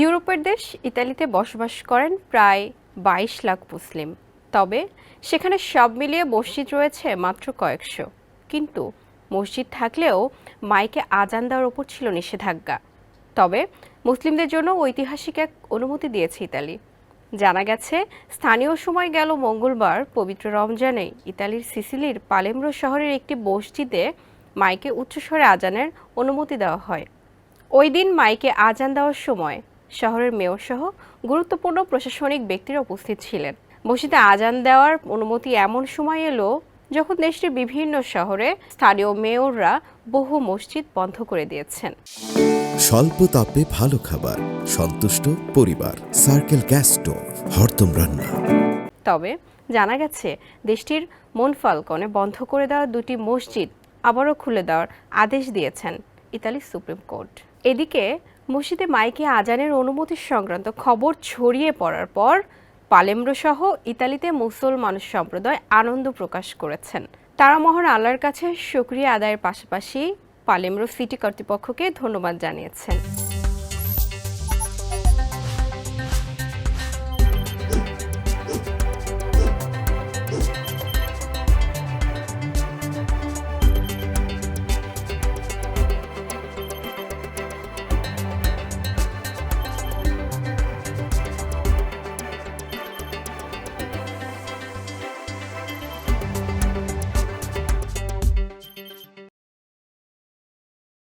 ইউরোপের দেশ ইতালিতে বসবাস করেন প্রায় বাইশ লাখ মুসলিম। তবে সেখানে সব মিলিয়ে মসজিদ রয়েছে মাত্র কয়েকশো। কিন্তু মসজিদ থাকলেও মাইকে আজান দেওয়ার ওপর ছিল নিষেধাজ্ঞা। তবে মুসলিমদের জন্য ঐতিহাসিক এক অনুমতি দিয়েছে ইতালি। জানা গেছে, স্থানীয় সময় গেল মঙ্গলবার পবিত্র রমজানে ইতালির সিসিলির পালেমরো শহরের একটি মসজিদে মাইকে উচ্চস্বরে আজানের অনুমতি দেওয়া হয়। ওই দিন মাইকে আজান দেওয়ার সময় শহরের মেয়র সহ গুরুত্বপূর্ণ প্রশাসনিক ব্যক্তিরা উপস্থিত ছিলেন। মসজিদে আজান দেওয়ার অনুমতি এমন সময় এলো যখন দেশটির বিভিন্ন শহরে স্থানীয় মেয়ররা বহু মসজিদ বন্ধ করে দিয়েছেন। স্বল্প তাপে ভালো খাবার সন্তুষ্ট পরিবার সার্কেল গ্যাস স্টোভ হরদম রান্না। তবে জানা গেছে দেশটির মনফালকনে বন্ধ করে দেওয়া দুটি মসজিদ আবারও খুলে দেওয়ার আদেশ দিয়েছেন ইতালির সুপ্রিম কোর্ট। এদিকে মসজিদে মাইকে আজানের অনুমতি সংক্রান্ত খবর ছড়িয়ে পড়ার পর পালেমরো সহ ইতালিতে মুসলমান সম্প্রদায় আনন্দ প্রকাশ করেছেন। তারা আল্লাহর কাছে সক্রিয় আদায়ের পাশাপাশি পালেমরো সিটি কর্তৃপক্ষকে ধন্যবাদ জানিয়েছেন।